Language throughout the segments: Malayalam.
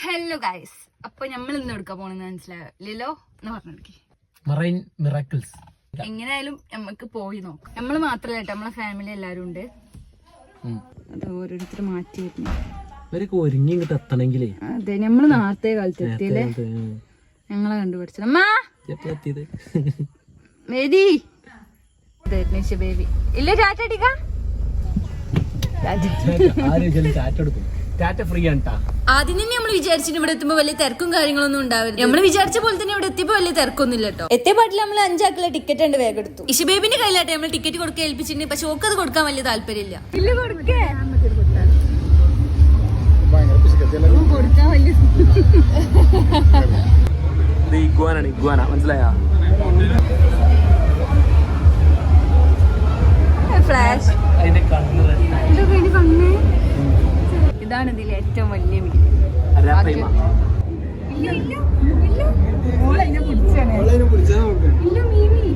ഹലോ ഗൈസ് അപ്പൊ നമ്മൾ ഇന്ന് എടുക്കാൻ പോണെന്ന് ലിലോ എന്ന് പറഞ്ഞെടുക്കി മറൈൻ മിറാക്കിൾസ് എങ്ങനെയായാലും നമുക്ക് പോയി നോക്കാം. നമ്മൾ മാത്രല്ല കേട്ടോ നമ്മളെ ഫാമിലി എല്ലാരും ഉണ്ട്. അത് ഓരോരുത്തർ മാറ്റി ഇവരൊക്കെ ഒരുങ്ങി ഇങ്ങോട്ട് എത്തണെങ്കിലേ. അതെ നമ്മൾ നേരത്തെ കാലത്ത് എത്തിയല്ലേ ഞങ്ങളെ കണ്ടുപിടിച്ചത്. അമ്മാ! എത്തിയത്? നിഷ ബേബി ഇല്ല അടിക്കാം ആരും ടാറ്റ ഫ്രീ ആണ്. ആദ്യം തന്നെ നമ്മൾ വിചാരിച്ചിട്ട് ഇവിടെ എത്തുമ്പോൾ വലിയ തിരക്കും കാര്യങ്ങളൊന്നും ഉണ്ടാവില്ല. നമ്മൾ വിചാരിച്ച പോലെ തന്നെ ഇവിടെ എത്തിയപ്പോൾ വലിയ തിരക്കൊന്നും ഇല്ല കേട്ടോ എത്തിയ പാട്ടിൽ നമ്മൾ അഞ്ചാക്കുള്ള ടിക്കറ്റ് ഉണ്ട് വേഗം എടുത്തു. ഇഷബേബിന്റെ കയ്യിലാട്ടെ നമ്മൾ ടിക്കറ്റ് കൊടുക്കാൻ ഏൽപ്പിച്ചിട്ടുണ്ട്. പക്ഷെ ഓക്ക് അത് കൊടുക്കാൻ വലിയ താല്പര്യമില്ല. ഇത് ഇഗ്വാനാണ് ഇഗ്വാന. മനസ്സിലായ? അരാപ്രേമ ഇല്ല ഇല്ല ഇല്ല ഇല്ല മീമി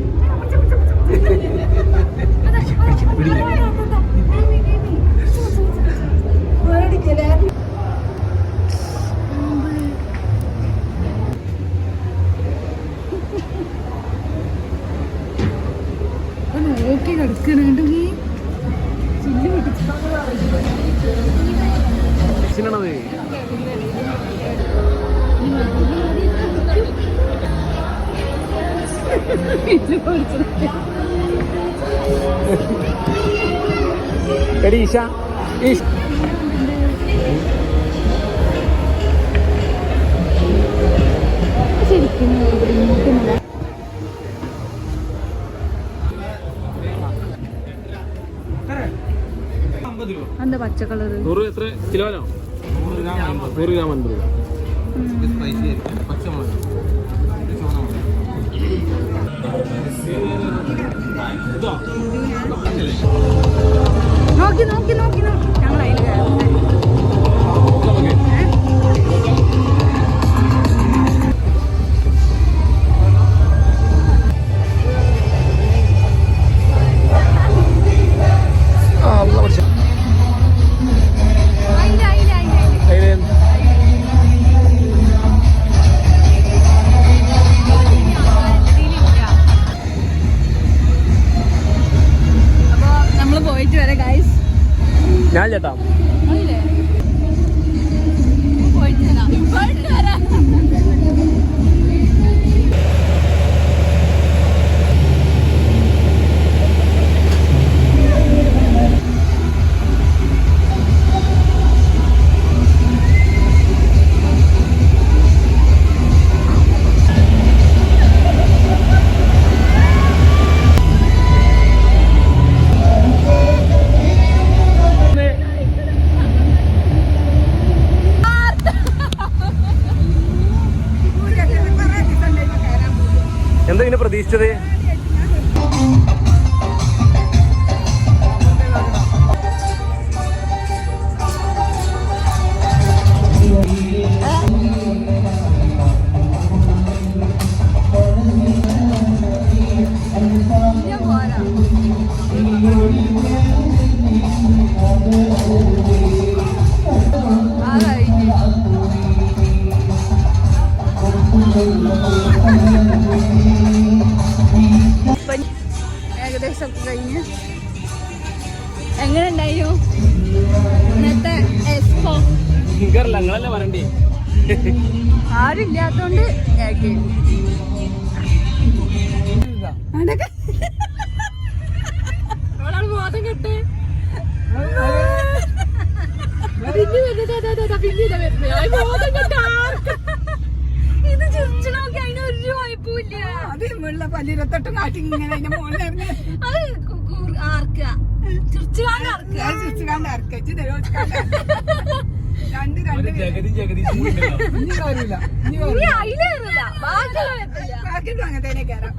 നോക്കി കിടക്കണുണ്ട് നീ രക്ഷണത് എടി ഈശ ഈശ ശരിക്കും ഇങ്ങോട്ട് എന്താ പച്ച കളർ നൂറ് എത്ര? കിലോനോ? നൂറ് ഗ്രാം അൻപത്. രൂപ നോക്കി നോക്കി നോക്കി നോക്കി ક્યાં જતા എന്താ ഇതിനെ പ്രതീക്ഷിച്ചത്? കഴിഞ്ഞ്. എങ്ങനെ ഉണ്ടായോ ഇന്നത്തെ എക്സ്പോ നിങ്ങളല്ലേ വരണ്ടേ? ആരില്ലാത്തോണ്ട് ഞാക്ക് ബോധം കെട്ട്. പിന്നെ വരുന്നത് പിന്നെ വരുന്നത് ബോധം കെട്ട് ആർക്കും ഇത് ചിരിച്ചു നോക്കി അതിന് വായ്പൂല്ല അത് വെള്ള പല്ലിരത്തൊട്ടും കാട്ടി ഇങ്ങനെ അതിന്റെ അത് രണ്ട് രണ്ട് ജഗതി ജഗതി ഇനി അതിലേറില്ല ബാക്കി ബാക്കിയിട്ടും അങ്ങനെ തന്നെ കയറാം